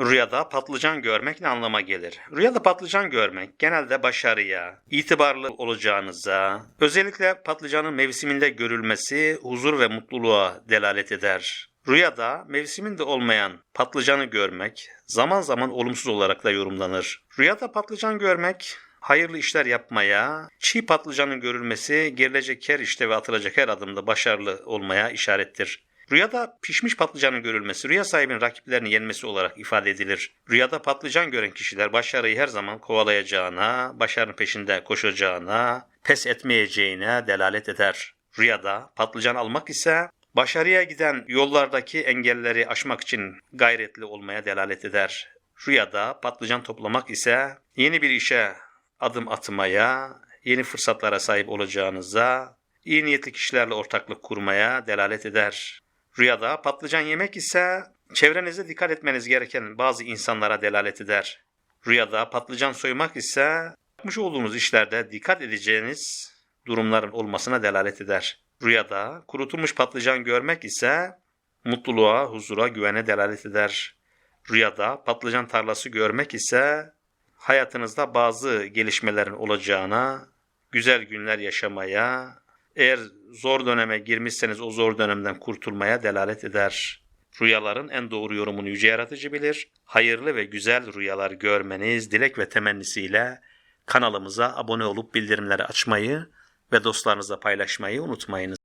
Rüyada patlıcan görmek ne anlama gelir? Rüyada patlıcan görmek genelde başarıya, itibarlı olacağınıza, özellikle patlıcanın mevsiminde görülmesi huzur ve mutluluğa delalet eder. Rüyada mevsiminde olmayan patlıcanı görmek zaman zaman olumsuz olarak da yorumlanır. Rüyada patlıcan görmek hayırlı işler yapmaya, çiğ patlıcanın görülmesi gerilecek her işte ve atılacak her adımda başarılı olmaya işarettir. Rüyada pişmiş patlıcanın görülmesi, rüya sahibinin rakiplerini yenmesi olarak ifade edilir. Rüyada patlıcan gören kişiler başarıyı her zaman kovalayacağına, başarının peşinde koşacağına, pes etmeyeceğine delalet eder. Rüyada patlıcan almak ise başarıya giden yollardaki engelleri aşmak için gayretli olmaya delalet eder. Rüyada patlıcan toplamak ise yeni bir işe adım atmaya, yeni fırsatlara sahip olacağınıza, iyi niyetli kişilerle ortaklık kurmaya delalet eder. Rüyada patlıcan yemek ise çevrenize dikkat etmeniz gereken bazı insanlara delalet eder. Rüyada patlıcan soymak ise yapmış olduğunuz işlerde dikkat edeceğiniz durumların olmasına delalet eder. Rüyada kurutulmuş patlıcan görmek ise mutluluğa, huzura, güvene delalet eder. Rüyada patlıcan tarlası görmek ise hayatınızda bazı gelişmelerin olacağına, güzel günler yaşamaya, eğer zor döneme girmişseniz o zor dönemden kurtulmaya delalet eder. Rüyaların en doğru yorumunu yüce yaratıcı bilir. Hayırlı ve güzel rüyalar görmeniz dilek ve temennisiyle kanalımıza abone olup bildirimleri açmayı ve dostlarınızla paylaşmayı unutmayınız.